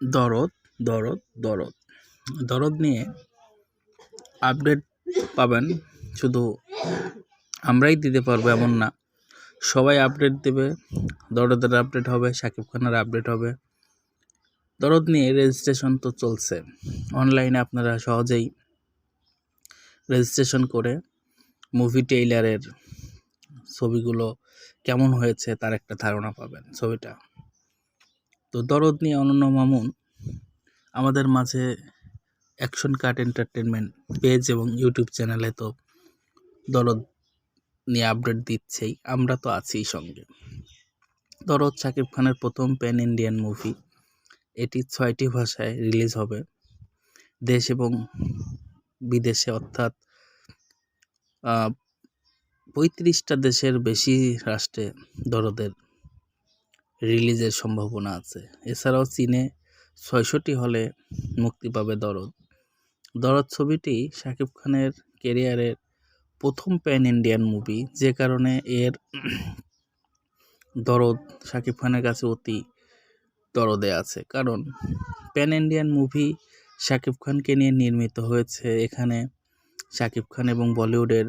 দরদ দরদ দরদ। দরদ নিয়ে আপডেট পাবেন। শুধু আমরাই দিতে পারব এমন না। সবাই আপডেট দেবে। দরদের আপডেট হবে শাকিব খানের আপডেট হবে। দরদ নিয়ে রেজিস্ট্রেশন তো চলছে। অনলাইনে আপনারা সহজেই রেজিস্ট্রেশন করে মুভি টেইলারের ছবিগুলো কেমন হয়েছে তার একটা ধারণা পাবেন ছবিটা। তো দরদ নিয়ে অনন্য মামুন আমাদের মাঝে অ্যাকশন কাট এন্টারটেনমেন্ট পেজ এবং ইউটিউব চ্যানেলে তো দরদ নিয়ে আপডেট দিচ্ছেই, আমরা তো আছিই সঙ্গে। দরদ শাকিব খানের প্রথম প্যান ইন্ডিয়ান মুভি, এটি ছয়টি ভাষায় রিলিজ হবে। দেশ এবং বিদেশে অর্থাৎ পঁয়ত্রিশটা দেশের বেশি রাষ্ট্রে দরদের রিলিজের সম্ভাবনা আছে। এছাড়াও চীনে ছয়শটি হলে মুক্তি পাবে দরদ। দরদ ছবিটি শাকিব খানের কেরিয়ারের প্রথম প্যান ইন্ডিয়ান মুভি, যে কারণে এর দরদ শাকিব খানের কাছে অতি দরদে আছে। কারণ প্যান ইন্ডিয়ান মুভি শাকিব খানকে নিয়ে নির্মিত হয়েছে এখানে শাকিব খান এবং বলিউডের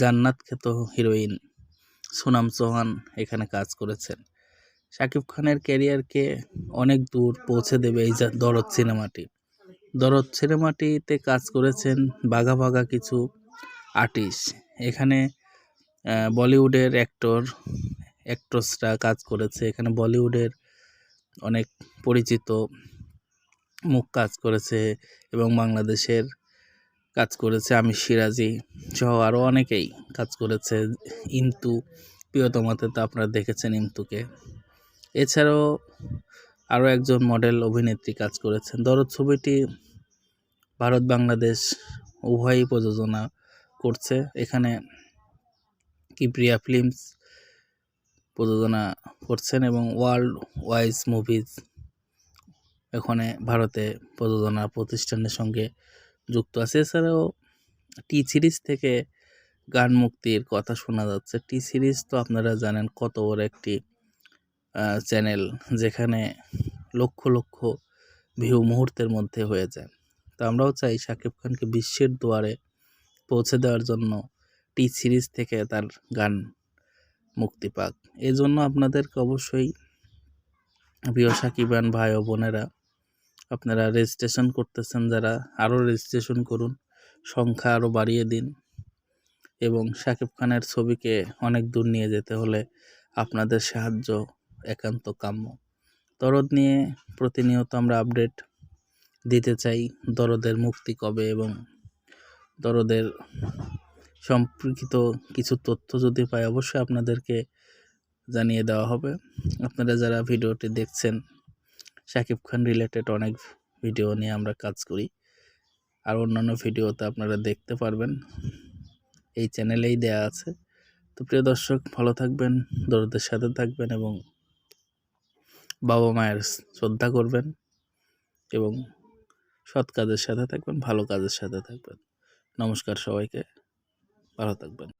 জান্নাত খ্যাত হিরোইন সোনাম চৌহান এখানে কাজ করেছেন। শাকিব খানের ক্যারিয়ারকে অনেক দূর পৌঁছে দেবে এই দরদ সিনেমাটি। দরদ সিনেমাটিতে কাজ করেছেন বাঘা বাঘা কিছু আর্টিস্ট এখানে বলিউডের অ্যাক্টর অ্যাক্ট্রেসরা কাজ করেছে। এখানে বলিউডের অনেক পরিচিত মুখ কাজ করেছে এবং বাংলাদেশের কাজ করেছে আমি সিরাজি সহ আরও অনেকেই কাজ করেছে। ইন্তু প্রিয়তমাতে তো আপনারা দেখেছেন ইন্তুকে এছাড়াও আরও একজন মডেল অভিনেত্রী কাজ করেছেন। দরদ ছবিটি ভারত বাংলাদেশ উভয়ই প্রযোজনা করছে। এখানে কিপ্রিয়া ফিল্মস প্রযোজনা করছেন এবং ওয়ার্ল্ড ওয়াইজ মুভিজ এখানে ভারতে প্রযোজনা প্রতিষ্ঠানের সঙ্গে যুক্ত আছে। এছাড়াও টি সিরিজ থেকে গান মুক্তির কথা শোনা যাচ্ছে। টি সিরিজ তো আপনারা জানেন কত বড় একটি চ্যানেল যেখানে লক্ষ লক্ষ ভিউ মুহূর্তের মধ্যে হয়ে যায়। তো আমরাও চাই শাকিব খানকে বিশ্বের দুয়ারে পৌঁছে দেওয়ার জন্য টি সিরিজ থেকে তার গান মুক্তি পাক। এই জন্য আপনাদেরকে অবশ্যই প্রিয় সাকিবান ভাই ও বোনেরা, আপনারা রেজিস্ট্রেশন করতেছেন যারা, আরও রেজিস্ট্রেশন করুন, সংখ্যা আরও বাড়িয়ে দিন এবং শাকিব খানের ছবিকে অনেক দূর নিয়ে যেতে হলে আপনাদের সাহায্য একান্ত কাম্য। দরদ নিয়ে প্রতিনিয়ত আমরা আপডেট দিতে চাই দরদের মুক্তি কবে এবং দরদের সম্পর্কিত কিছু তথ্য যদি পাই অবশ্যই আপনাদেরকে জানিয়ে দেওয়া হবে। আপনারা যারা ভিডিওটি দেখছেন শাকিব খান রিলেটেড অনেক ভিডিও নিয়ে আমরা কাজ করি। আর অন্যান্য ভিডিওতে আপনারা দেখতে পারবেন। এই চ্যানেলেই দেয়া আছে। তো প্রিয় দর্শক, ভালো থাকবেন, দরদের সাথে থাকবেন এবং বাবা মায়ের শ্রদ্ধা করবেন এবং সৎ কাজের সাথে থাকবেন, ভালো কাজের সাথে থাকবেন। নমস্কার সবাইকে, ভালো থাকবেন।